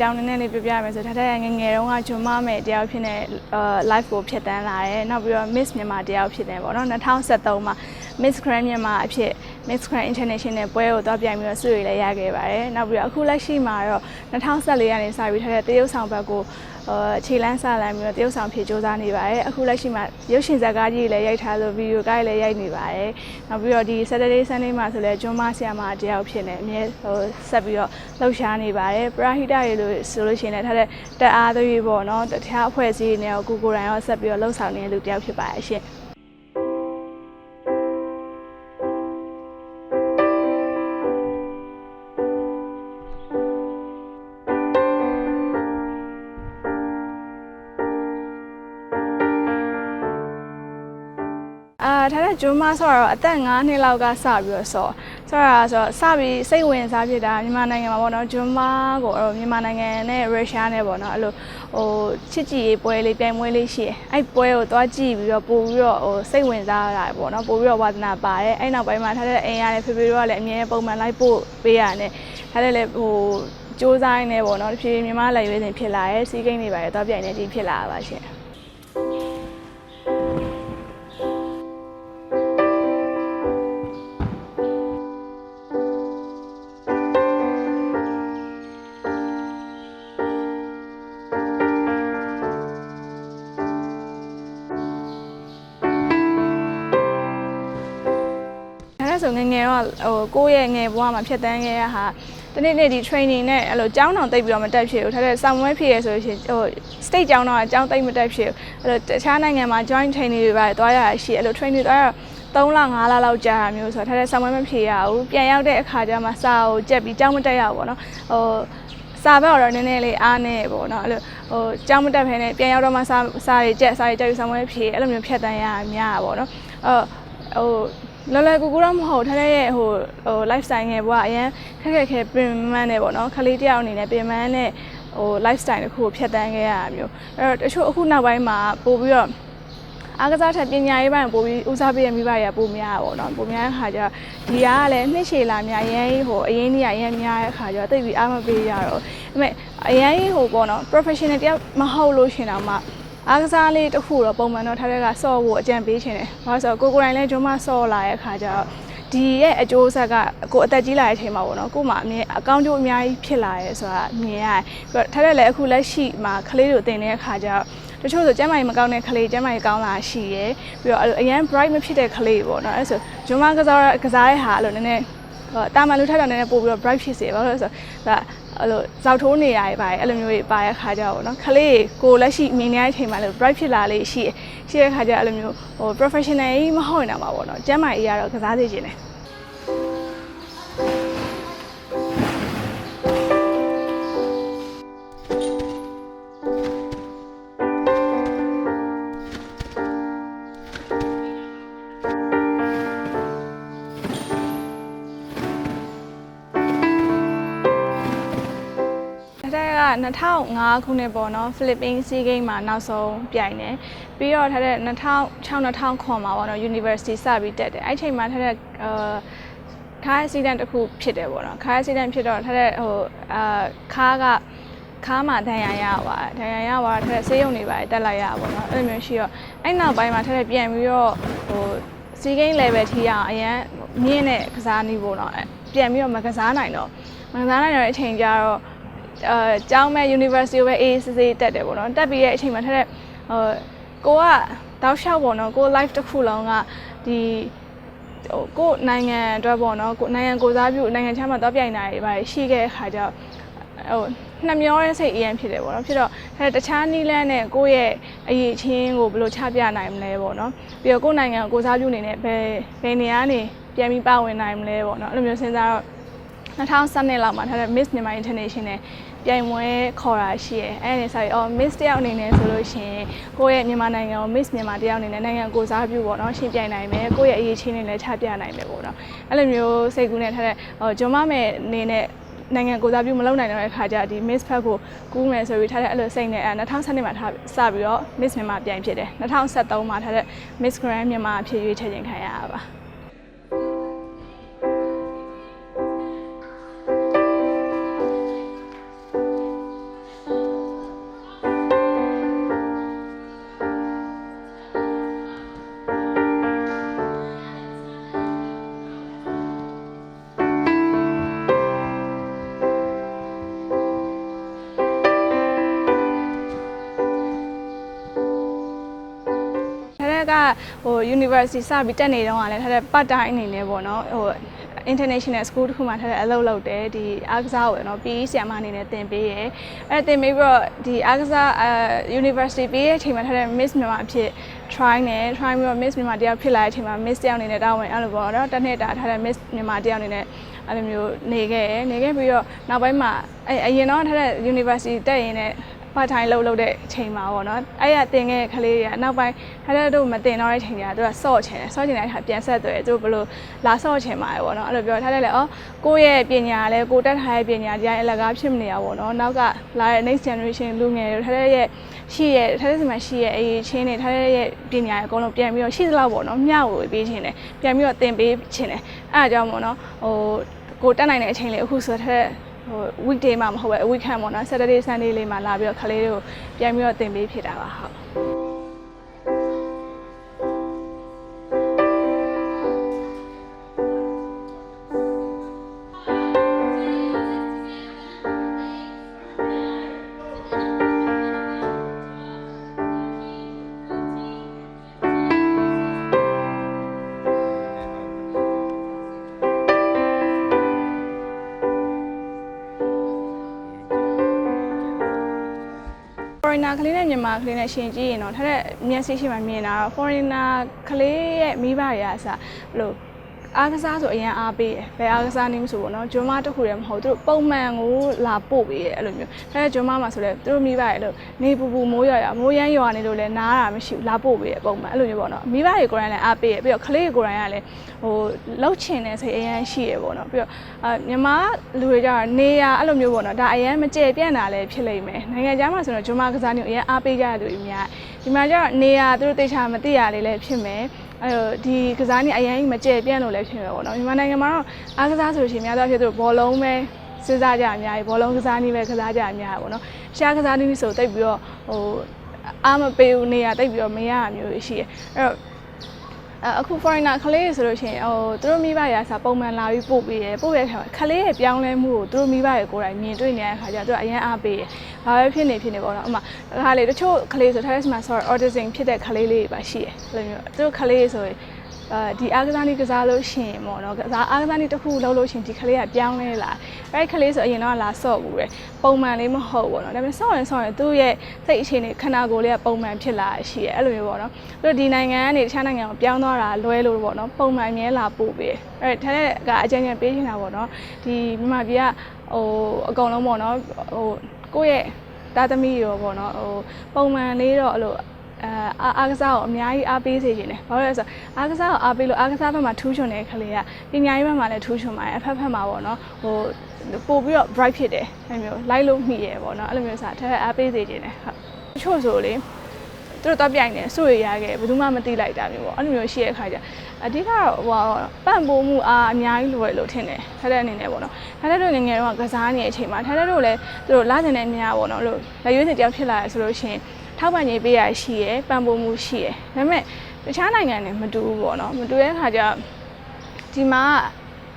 ကြောင်းနည်းနည်းလေးပြပြရမယ်ဆိုထားတဲ့ငယ်ငယ်တုန်းကဂျွန်မမယ်တယောက်ဖြစ်နေအာ live ကိုဖြတ်တန်းလာတယ်နောက်ပြီးတော့ Miss မြန်မာတယောက်ဖြစ်တယ်ပေါ့နော်2013မှာ Miss Grand မြန်မာအဖြစ် Miss Grand International ပွဲကိုသွားပြိုင်ပြီးတော့ဆုရည်လည်းရခဲ့ပါတယ်နောက်ပြီးတော့အခုလက်ရှိမှာတော့2014ကနေစပြီးထားတဲ့တရုတ်ဆောင်ဘက်ကိုအာ ခြေလန်းစလမ်းပြီးတော့တရုတ်ဆောင်ဖြစ်စ조사နေပါတယ်အခုလက်ရှိမှာရုပ်ရှင်ဇာတ်ကားကြီးလည်းရိုက်ထားလို့ဗီဒီယိုကားလည်းရိုက်နေပါတယ်နောက်ပြီးတော့ဒီ Saturday Sunday မှာဆိုလည်းဂျွန်မဆရာမတယောက်ဖြစ်နေအမြဲဟိုဆက်ပြီးတော့လှုပ်ရှားနေပါတယ်ပရာဟိတရေလို့ဆိုလို့ရှိရင်လည်းထားတဲ့တက်အားသွေးပေါ့နော်တခြားအဖွဲ့အစည်းတွေနဲ့ကိုကိုယ်တိုင်ရောဆက်ပြီးတော့လှုပ်ဆောင်နေတဲ့လူတယောက်ဖြစ်ပါတယ်ရှင် ထားတဲ့ဂျွန်းမဆိုတော့အသက်9နှစ်လောက်ကစပြီးတော့ဆော့ဆိုတော့ဆိုတော့စပြီးစိတ်ဝင်စားဖြစ်တာမြန်မာနိုင်ငံမှာပေါ့နော်ဂျွန်းမကိုအဲ့လိုမြန်မာနိုင်ငံနဲ့ရုရှားနဲ့ပေါ့နော်အဲ့လိုဟိုချစ်ကြည်ရေးပွဲလေးပြိုင်ပွဲလေးရှိတယ်အဲ့ပွဲကိုသွားကြည့်ပြီးတော့ပို့ပြီးတော့ဟိုစိတ်ဝင်စားရတာပေါ့နော်ပို့ပြီးတော့ဝါသနာပါတယ်အဲ့နောက်ပိုင်းမှာထားတဲ့အင်ရနဲ့ဖေဖေတို့ကလည်းအမြဲပုံမှန်လိုက်ပို့ပေးရတယ်ထားတဲ့လည်းဟိုစူးစမ်းနေပေါ့နော်တဖြည်းဖြည်းမြန်မာလိုက်ရွေးစဉ်ဖြစ်လာတယ်စီးကိန်းတွေပါတယ်သွားပြိုင်နေဒီဖြစ်လာတာပါရှင် ဟိုကိုယ့်ရဲ့ငယ်ဘဝမှာဖြတ်တန်းခဲ့ရဟာတနေ့နေ့ဒီ training နဲ့အဲ့လိုကျောင်းတောင်တိတ်ပြီးတော့မတက်ဖြစ်ဘူးထားတဲ့ဆောင်းဝဲဖြစ်ရဆိုလို့ရှိရင်ဟို state ကျောင်းတော့အကျောင်းတိတ်မတက်ဖြစ်ဘူးအဲ့လိုတခြားနိုင်ငံမှာ join training တွေပါသွားရတာရှိအဲ့လို training သွားရ3လ5လလောက်ကြာတာမျိုးဆိုတော့ထားတဲ့ဆောင်းဝဲမဖြစ်ရဘူးပြန်ရောက်တဲ့အခါကျမှစာကိုကြက်ပြီးကျောင်းမတက်ရဘူးပေါ့နော်ဟိုစာဘက်တော့နည်းနည်းလေးအားနေပေါ့နော်အဲ့လိုဟိုကျောင်းမတက်ဖ ೇನೆ ပြန်ရောက်တော့မှစာစာတွေကြက်စာတွေကြက်ပြီးဆောင်းဝဲဖြစ်အဲ့လိုမျိုးဖြတ်တန်းရတာများတာပေါ့နော်အဲ့ဟို လော်လော်ကူကူတော့မဟုတ်ထားတဲ့ရဲ့ဟိုဟို lifestyle ငယ်ဘွားအရင်ခက်ခက်ခဲပင်မန်းနေပေါ့နော်ခလေးတယောက်အနေနဲ့ပင်မန်းနဲ့ဟို lifestyle တစ်ခုကိုဖြတ်တန်းခဲ့ရတာမျိုးအဲ့တော့တချို့အခုနောက်ပိုင်းမှာပို့ပြီးတော့အားကစားထက်ပညာရေးပိုင်းပို့ပြီးဦးစားပေးရမိပါရပို့များတာပေါ့နော်ပို့များတဲ့ခါကျတော့ဒီကလည်းနှစ်ရှည်လာများအရင်ဟိုအရင်ကြီးအရင်များတဲ့ခါကျတော့တိတ်ပြီးအားမပေးရတော့ဒါပေမဲ့အရင်ဟိုပေါ့နော် professional တယောက်မဟုတ်လို့ရှင်တော့မှ အားကစားလေးတစ်ခုတော့ပုံမှန်တော့ထားတဲ့ကဆော့ဖို့အကြံပေးခြင်းတယ်။ဘာလို့ဆိုတော့ကိုကိုယ်တိုင်လည်းဂျုံမဆော့လာတဲ့အခါကျတော့ဒီရဲ့အကျိုးဆက်ကကိုအသက်ကြီးလာတဲ့အချိန်မှာပေါ့နော်ကို့မှာအမြင်အကောင့်ကျိုးအများကြီးဖြစ်လာရဲဆိုတာမြင်ရတယ်။ပြီးတော့ထားတဲ့လည်းအခုလက်ရှိမှာကလေးတို့တင်တဲ့အခါကျတော့တချို့ဆိုကျမ်းမာရေးမကောင်းတဲ့ကလေးကျမ်းမာရေးကောင်းလာရှိရယ်ပြီးတော့အဲ့လိုအရန် bright မဖြစ်တဲ့ကလေးပေါ့နော်အဲ့ဆိုဂျုံမကစားကစားတဲ့ဟာအဲ့လိုနည်းနည်းဟို တာမန်လူထက်တော့နည်းနည်းပို့ပြီးတော့ bright ဖြစ်စေဘာလို့လဲဆိုတော့ဒါအဲ့လိုဇောက်ထိုးနေရည်ပါတယ်အဲ့လိုမျိုးတွေပါတဲ့ခါကြတော့ဗောနော်ခလေးကိုလက်ရှိမြင်နေတဲ့အချိန်မှာလည်း bright ဖြစ်လာလေးရှိတယ်ရှိတဲ့ခါကျအဲ့လိုမျိုးဟို professional ကြီးမဟုတ်နေတာပါဗောနော်ကျမ်းမာရေးကတော့ကစားစေချင်တယ် 2005ခုနှစ်ပေါ့နော်ဖိလစ်ပင်းစီးဂိမ်းမှာနောက်ဆုံးပြိုင်တယ်ပြီးတော့ထားတဲ့2006 2009မှာပေါ့နော် University စပြီးတက်တယ်အဲ့ချိန်မှာထားတဲ့အာခါး accident တစ်ခုဖြစ်တယ်ပေါ့နော်ခါး accident ဖြစ်တော့ထားတဲ့ဟိုအာခါးကခါးမှာဒဏ်ရာရသွားတယ်ဒဏ်ရာရသွားတဲ့ဆေးရုံတွေပါတက်လိုက်ရပါပေါ့နော်အဲ့လိုမျိုးရှိတော့အဲ့နောက်ပိုင်းမှာထားတဲ့ပြန်ပြီးတော့ဟိုစီးဂိမ်း level ထိရအောင်အရန်မြင့်တဲ့ကစားနည်းပေါ့နော်အဲ့ပြန်ပြီးတော့မကစားနိုင်တော့မကစားနိုင်တော့တဲ့အချိန်ကျတော့ အဲကျောင်းမဲ့ university ကိုပဲ ACC တက်တယ်ပေါ့နော်တက်ပြီးတဲ့အချိန်မှာထက်တဲ့ဟိုကိုကတောက်လျှောက်ပေါ့နော်ကို live တစ်ခုလုံးကဒီဟိုကိုနိုင်ငံအတွက်ပေါ့နော်ကိုနိုင်ငံကိုစားပြုနိုင်ငံခြားမှာတော့ပြိုင်တာတွေပါရှိခဲ့တဲ့ခါကျတော့ဟိုနှမျောတဲ့စိတ်အရင်ဖြစ်တယ်ပေါ့နော်ဖြစ်တော့အဲတခြားနီးလန်းနဲ့ကိုယ့်ရဲ့အရေးချင်းကိုဘယ်လိုချပြနိုင်မလဲပေါ့နော်ပြီးတော့ကိုယ့်နိုင်ငံကိုကိုစားပြုနေနဲ့ဘယ်ဘယ်နေရာနေပြန်ပြီးပါဝင်နိုင်မလဲပေါ့နော်အဲ့လိုမျိုးစဉ်းစားတော့ 2012လောက်မှာထားတဲ့ Miss Myanmar International ပြိုင်ပွဲခေါ်တာရှိရဲအဲ့ဒီဆိုရင်အော် Miss တယောက်အနေနဲ့ဆိုလို့ရှိရင်ကိုယ့်ရဲ့မြန်မာနိုင်ငံကို Miss မြန်မာတယောက်အနေနဲ့နိုင်ငံကိုစားပြုပေါ့နော်ရှင်းပြနိုင်မယ်ကိုယ့်ရဲ့အရေးချင်းတွေလည်းချပြနိုင်မယ်ပေါ့နော်အဲ့လိုမျိုးစိတ်ကူးနဲ့ထားတဲ့ဟိုဂျွန်မမယ်အနေနဲ့နိုင်ငံကိုစားပြုမလုပ်နိုင်တော့တဲ့ခါကျဒီ Miss ဖက်ကိုကူးမယ်ဆိုပြီးထားတဲ့အဲ့လိုစိတ်နဲ့အဲ2012မှာထားစပြီးတော့ Miss မြန်မာပြိုင်ဖြစ်တယ်2013မှာထားတဲ့ Miss Grand မြန်မာအဖြစ်ရွေးချယ်ခြင်းခံရတာပါ ဟို university စပြီးတက်နေတော့ကလည်းထားတဲ့ part time အနေနဲ့ပေါ့နော်ဟို international school တစ်ခုမှာထားတဲ့အလုပ်လုပ်တယ်ဒီအားကစားကိုနော် PE ဆရာမအနေနဲ့သင်ပေးရယ်အဲသင်ပေးပြီးတော့ဒီအားကစားအဲ university ပေးရဲ့အချိန်မှာထားတဲ့ Miss မြန်မာအဖြစ် try နဲ့ try ပြီးတော့ Miss မြန်မာတယောက်ဖြစ်လာတဲ့အချိန်မှာ Miss တယောက်အနေနဲ့တာဝန်အဲ့လိုပေါ့နော်တစ်နှစ်တာထားတဲ့ Miss မြန်မာတယောက်အနေနဲ့အဲ့လိုမျိုးနေခဲ့ရယ်နေခဲ့ပြီးတော့နောက်ပိုင်းမှာအဲအရင်တော့ထားတဲ့ university တက်ရင်လည်း part time လုပ်လုပ်တဲ့အချိန်မှာပေါ့နော်အဲ့ရတင်ခဲ့တဲ့ကလေးတွေကနောက်ပိုင်းထားတဲ့တို့မတင်တော့တဲ့အချိန်ကျတော့သူကဆော့ချင်တယ်ဆော့ချင်တဲ့အခါပြန်ဆက်သွဲသူတို့ဘယ်လိုလာဆော့ချင်မှာလဲပေါ့နော်အဲ့လိုပြောထားတယ်လေအော်ကိုယ့်ရဲ့ပညာလည်းကိုတက်ထားတဲ့ပညာတရားအလကားဖြစ်မနေရပါတော့နောက်ကလာတဲ့ next generation လူငယ်တွေထားတဲ့ရဲ့ရှိရဲ့ထားတဲ့စီမှာရှိရဲ့အရေးချင်းတွေထားတဲ့ရဲ့ပညာအကုန်လုံးပြန်ပြီးတော့ရှိသလောက်ပေါ့နော်မျှဝေပေးခြင်းတယ်ပြန်ပြီးတော့သင်ပေးခြင်းတယ်အဲ့အကြောင်းပေါ့နော်ဟိုကိုတက်နိုင်တဲ့အချိန်လေးအခုဆိုထားတဲ့ ဟို weekday မှာမဟုတ်ပဲ weekend ပေါ့နော် Saturday Sunday လေးမှာလာပြီးတော့ခလေးတွေကိုပြန်ပြီးတော့သင်ပေးဖြစ်တာပါဟုတ် ကလေးနဲ့မြန်မာကလေးနဲ့ရှင်ကြည့်ရင်တော့ထားတဲ့မျက်စိရှိမှမြင်တာတော့ foreigner ကလေးရဲ့မိဘတွေကအစဘယ်လို အားကစားဆိုအရင်အားပေးတယ်ဘယ်အားကစားနည်းမဆိုပေါ့နော်ဂျွန်းမတစ်ခုတည်းမဟုတ်သူတို့ပုံမှန်ကိုလာပို့ပေးတယ်အဲ့လိုမျိုးဒါတဲ့ဂျွန်းမမှာဆိုလဲသူတို့မိဘတွေလို့နေပူပူမိုးရွာရွာမိုးရမ်းရွာနေလို့လဲနားတာမရှိဘူးလာပို့ပေးတယ်ပုံမှန်အဲ့လိုမျိုးပေါ့နော်မိဘတွေကိုယ်တိုင်လည်းအားပေးတယ်ပြီးတော့ကလေးတွေကိုယ်တိုင်ကလည်းဟိုလှုပ်ချင်တဲ့စိတ်အရင်ရှိရပေါ့နော်ပြီးတော့အာမြန်မာလူတွေကြတော့နေရအဲ့လိုမျိုးပေါ့နော်ဒါအရင်မကြဲပြန့်တာလည်းဖြစ်လိမ့်မယ်နိုင်ငံခြားမှာဆိုတော့ဂျွန်းမကစားနေကိုအရင်အားပေးကြတဲ့လူတွေအများကြီးဒီမှာကျတော့နေရသူတို့တေချာမသိရလေးလည်းဖြစ်မယ် အဲ့တော့ဒီကစားနေအရင်မကြဲပြန့်လို့လည်းဖြစ်မယ်ပေါ့နော်မြန်မာနိုင်ငံမှာတော့အားကစားဆိုလို့ရှိရင်များသောအားဖြင့်သူတို့ဘောလုံးပဲစဉ်းစားကြအများကြီးဘောလုံးကစားနည်းပဲကစားကြအများကြီးပေါ့နော်ရှားကစားနည်းဆိုတိတ်ပြီးတော့ဟိုအားမပေးဘူးနေရတိတ်ပြီးတော့မရတာမျိုးရှိတယ်အဲ့တော့ အအခု foreigner ခလေးတွေဆိုလို့ရှိရင်ဟိုသူတို့မိဘရာစာပုံမှန်လာပြီးပို့ပေးတယ်ပို့ရတဲ့ခါခလေးရဲ့ပြောင်းလဲမှုကိုသူတို့မိဘတွေကိုယ်တိုင်မြင်တွေ့နေတဲ့အခါကျတော့သူကအရင်အားပေးတယ်။ဘာပဲဖြစ်နေဖြစ်နေပေါ့နော်။ဥပမာအခါလေတချို့ခလေးဆို Thales မှာ sorry autism ဖြစ်တဲ့ခလေးလေးတွေပါရှိတယ်။အဲ့လိုမျိုးသူတို့ခလေးတွေဆိုရင် အဲဒီအားကစားနည်းကစားလို့ရှိရင်ပေါ့နော်ကစားအားကစားနည်းတစ်ခုလုပ်လို့ရှိရင်ဒီခလေးကပြောင်းလဲလာအဲ့ဒီခလေးဆိုအရင်တော့လာဆော့ဘူးတယ်ပုံမှန်လေးမဟုတ်ပေါ့နော်ဒါပေမဲ့ဆော့ရင်ဆော့ရင်သူ့ရဲ့စိတ်အခြေအနေခန္ဓာကိုယ်လေးကပုံမှန်ဖြစ်လာရှိတယ်အဲ့လိုမျိုးပေါ့နော်သူတို့ဒီနိုင်ငံကနေတခြားနိုင်ငံကိုပြောင်းသွားတာလွဲလို့ပေါ့နော်ပုံမှန်မြဲလာပို့ပေးအဲ့ဒါတဲ့ကအကြံဉာဏ်ပေးနေတာပေါ့နော်ဒီမြန်မာပြည်ကဟိုအကုန်လုံးပေါ့နော်ဟိုကိုယ့်ရဲ့သားသမီးရောပေါ့နော်ဟိုပုံမှန်လေးတော့အဲ့လို အာအားအားကစားကိုအများကြီးအားပေးစေချင်တယ်။ဘာလို့လဲဆိုတော့အားကစားကိုအားပေးလို့အားကစားဘက်မှာထူးချွန်တဲ့ကလေးကပညာရေးဘက်မှာလည်းထူးချွန်ပါတယ်။အဖက်ဖက်မှာပေါ့နော်။ဟိုပို့ပြီးတော့ bright ဖြစ်တယ်။အဲ့မျိုးလိုက်လို့မိရပေါ့နော်။အဲ့လိုမျိုးစားထက်အားပေးစေချင်တယ်။ဟုတ်။တချို့ဆိုလေသူတို့တော့ပြိုင်တယ်စွရရခဲ့ဘယ်သူမှမသိလိုက်တာမျိုးပေါ့အဲ့လိုမျိုးရှိတဲ့အခါကျအဓိကတော့ဟိုပန့်ပိုးမှုအားအများကြီးလိုရလို့ထင်တယ်ထားတဲ့အနေနဲ့ပေါ့နော်ထားတဲ့တို့ငယ်ငယ်တော့ကစားနေတဲ့အချိန်မှာထားတဲ့တို့လည်းသူတို့လာကျင်တဲ့နေရာပေါ့နော်လို့လက်ရွေးစင်တယောက်ဖြစ်လာရဆိုလို့ရှိရင် ထောက်ပံ့ရေးပေးရရှိရယ်ပန့်ပိုးမှုရှိရယ်ဒါပေမဲ့တခြားနိုင်ငံတွေမတူဘူးပေါ့နော်မတူတဲ့အခါကျဒီမှာ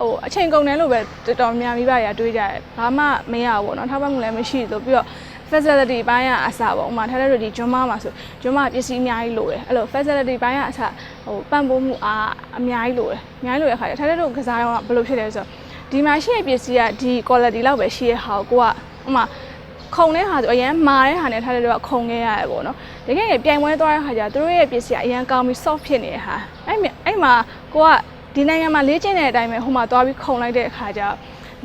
ဟိုအချိန်ကုန်တယ်လို့ပဲတော်တော်များများမိဘတွေကတွေးကြတယ်ဘာမှမရဘူးပေါ့နော်ထောက်ပံ့မှုလည်းမရှိလို့ပြီးတော့ facility ဘိုင်းကအစားပေါ့ဥမာထားတဲ့တို့ဒီဂျွန်းမမှာဆိုဂျွန်းမပစ္စည်းအများကြီးလိုတယ်အဲ့လို facility ဘိုင်းကအစားဟိုပံ့ပိုးမှုအားအများကြီးလိုတယ်အများကြီးလိုတဲ့ခါကျထားတဲ့တို့ကစားတော့ဘယ်လိုဖြစ်လဲဆိုတော့ဒီမှာရှိတဲ့ပစ္စည်းကဒီ quality လောက်ပဲရှိရဲ့ဟာကိုကိုကဥမာ ခုံတဲ့ဟာဆိုအရင်မာတဲ့ဟာနဲ့ထားတဲ့တို့ကခုံခဲ့ရတယ်ပေါ့နော်တကယ်ကြီးပြိုင်ပွဲသွားတဲ့ခါကျသူတို့ရဲ့ပစ္စည်းကအရင်ကောင်းပြီး soft ဖြစ်နေတဲ့ဟာအဲ့အဲ့မှာကိုကဒီနိုင်ငံမှာလေ့ကျင့်တဲ့အတိုင်းပဲဟိုမှာသွားပြီးခုံလိုက်တဲ့အခါကျ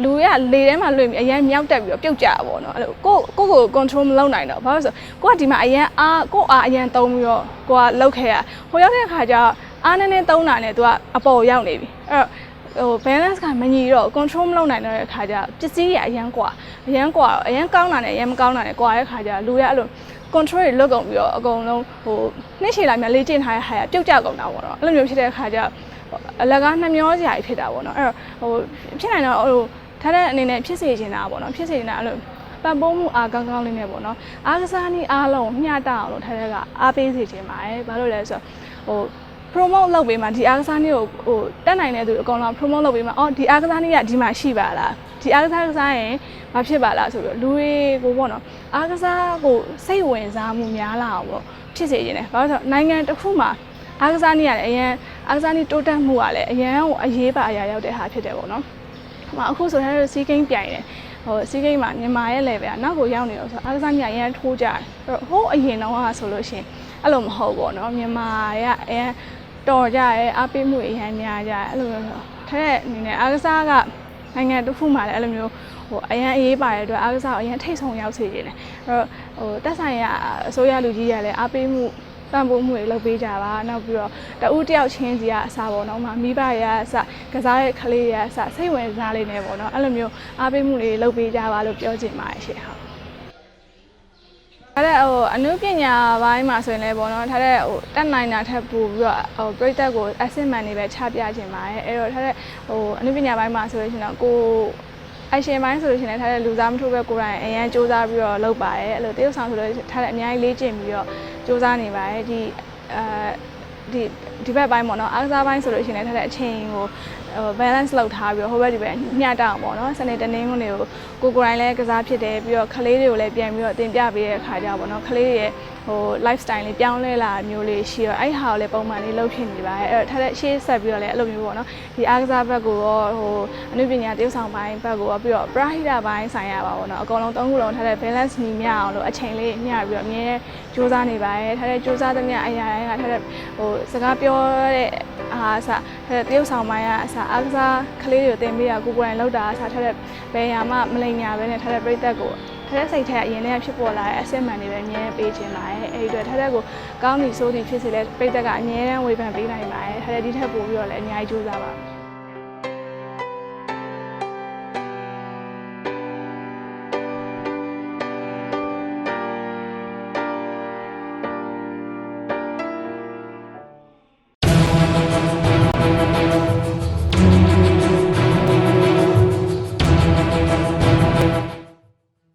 လူရလေထဲမှာလွင့်ပြီးအရင်မြောက်တက်ပြီးတော့ပြုတ်ကြတာပေါ့နော်အဲ့လိုကိုကိုကို control မလုပ်နိုင်တော့ဘာလို့ဆိုကိုကဒီမှာအရင်အားကိုအားအရင်သုံးပြီးတော့ကိုကလောက်ခဲ့ရဟိုရောက်တဲ့အခါကျအားနည်းနည်းသုံးတာနဲ့သူကအပေါ်ရောက်နေပြီအဲ့တော့ ဟို balance ကမညီတော့ control မလုပ်နိုင်တော့တဲ့အခါကျပစ္စည်းတွေအရန်ကွာအရန်ကွာတော့အရန်ကောင်းတာနဲ့အရန်မကောင်းတာနဲ့ကွာတဲ့အခါကျလူရအဲ့လို control တွေလွတ်ကုန်ပြီးတော့အကုန်လုံးဟိုနှိမ့်ချေလိုက်မြလေ့ကျင့်ထားတဲ့ဟာကပြုတ်ကျကုန်တာပေါ့နော်အဲ့လိုမျိုးဖြစ်တဲ့အခါကျအလကားနှမျောစရာဖြစ်တာပေါ့နော်အဲ့တော့ဟိုဖြစ်နိုင်တော့ဟိုထားတဲ့အနေနဲ့ဖြစ်စေချင်တာပေါ့နော်ဖြစ်စေချင်တာအဲ့လိုပံ့ပိုးမှုအားကောင်းကောင်းလေးနဲ့ပေါ့နော်အားကစားနည်းအားလုံးမျှတအောင်လို့ထားတဲ့ကအားပေးစေချင်ပါတယ်ဘာလို့လဲဆိုတော့ဟို promote လုပ်ပေးမှာဒီအားကစားနည်းကိုဟိုတက်နိုင်တဲ့သူအကောင်လုံး promote လုပ်ပေးမှာအော်ဒီအားကစားနည်းကဒီမှာရှိပါလားဒီအားကစားကစားရင်မဖြစ်ပါလားဆိုပြီးလူတွေကိုပေါ့နော်အားကစားကိုစိတ်ဝင်စားမှုများလာအောင်ပေါ့ဖြစ်စေခြင်းတယ်ဘာလို့လဲဆိုတော့နိုင်ငံတစ်ခုမှာအားကစားနည်းရတယ်အရင်အားကစားနည်းတိုးတက်မှုကလည်းအရင်ကအရေးပါအရာရောက်တဲ့ဟာဖြစ်တယ်ပေါ့နော်ဟိုမှာအခုဆိုရင်စီးကိန်းပြိုင်တယ်ဟိုစီးကိန်းမှာမြန်မာရဲ့ level ကနောက်ကိုရောက်နေတော့ဆိုအားကစားနည်းကအရင်ထိုးကြတယ်အဲ့တော့ဟိုးအရင်တော့ကဆိုလို့ရှိရင်အဲ့လိုမဟုတ်ပေါ့နော်မြန်မာရဲ့အရင် တော်ကြရဲအားပေးမှုအရင်များကြရဲအဲ့လိုမျိုးဆိုတဲ့အနေနဲ့အားကစားကနိုင်ငံတစ်ခုမှလည်းအဲ့လိုမျိုးဟိုအရင်အေးပါတဲ့အတွက်အားကစားကိုအရင်ထိတ်ဆုံးရောက်စေခြင်းတယ်အဲ့တော့ဟိုတက်ဆိုင်ရာအစိုးရလူကြီးရလည်းအားပေးမှုပံ့ပိုးမှုတွေလုပ်ပေးကြပါနောက်ပြီးတော့တဦးတယောက်ချင်းစီကအစားပေါ့နော်မမိဘရအစကစားရဲ့ကလေးရအစစိတ်ဝင်စားလေးနေပေါ့နော်အဲ့လိုမျိုးအားပေးမှုတွေလုပ်ပေးကြပါလို့ပြောချင်ပါတယ်ရှင်ဟုတ် အဲ့ဒါဟိုအနုပညာဘိုင်းမှာဆိုရင်လည်းပေါ့နော်ထားတဲ့ဟိုတက်နိုင်တာထက်ပိုပြီးတော့ဟိုပြိသက်ကိုအဆင့်မှန်နေပဲချပြခြင်းပါတယ်အဲ့တော့ထားတဲ့ဟိုအနုပညာဘိုင်းမှာဆိုလို့ရှိရင်တော့ကိုအရှင်ပိုင်းဆိုလို့ရှိရင်လည်းထားတဲ့လူစားမထိုးပဲကိုယ်တိုင်အရန်စူးစမ်းပြီးတော့လုပ်ပါတယ်အဲ့လိုတရုတ်ဆောင်ဆိုလို့ထားတဲ့အများကြီးလေ့ကျင့်ပြီးတော့စူးစမ်းနေပါတယ်ဒီအဲဒီဒီဘက်ပိုင်းပေါ့နော်အားကစားပိုင်းဆိုလို့ရှိရင်လည်းထားတဲ့အချိန်ကိုဟို balance လုပ်ထားပြီးတော့ဟိုဘက်ဒီဘက်မျှတအောင်ပေါ့နော်စနေတနင်္ဂနွေကိုကိုကိုယ်တိုင်လည်းကစားဖြစ်တယ်ပြီးတော့ကလေးတွေကိုလည်းပြန်ပြီးတော့တင်ပြပေးတဲ့အခါကျပေါ့နော်ကလေးတွေရဲ့ ဟို lifestyle လေးပြောင်းလဲလာမျိုးလေးရှိတော့အဲ့ဟာကိုလည်းပုံမှန်လေးလုပ်ဖြစ်နေပါတယ်အဲ့တော့ထားတဲ့ရှေ့ဆက်ပြီးတော့လည်းအဲ့လိုမျိုးပေါ့နော်ဒီအားကစားဘက်ကိုရောဟိုအနုပညာတရုပ်ဆောင်ပိုင်းဘက်ကိုရောပြီးတော့ pride ပိုင်းဆိုင်ရပါပေါ့နော်အကုန်လုံးသုံးခုလုံးထားတဲ့ balance ညီမျှအောင်လို့အချိန်လေးမျှပြီးတော့အမြဲစူးစမ်းနေပါတယ်ထားတဲ့စူးစမ်းသမျှအရာတိုင်းကထားတဲ့ဟိုစကားပြောတဲ့အားအစထားတဲ့တရုပ်ဆောင်ပိုင်းကအစအားကစားကလေးတွေကိုတင်ပေးရကိုကိုယ်တိုင်လောက်တာအစထားတဲ့ဘယ်ရာမှမလိမ်ညာပဲနဲ့ထားတဲ့ပြိသက်ကို ထားတဲ့စိတ်ထဲအရင်တည်းကဖြစ်ပေါ်လာတဲ့အစစ်မှန်တွေပဲအမြဲပေးခြင်းပါတယ်အဲ့ဒီအတွက်ထားတဲ့ကိုကောင်းပြီဆိုသည်ဖြစ်စေလဲပြိသက်ကအမြဲတမ်းဝေဖန်ပေးနိုင်ပါတယ်ထားတဲ့ဒီထက်ပိုပြီးတော့လည်းအများကြီးကြိုးစားပါမယ်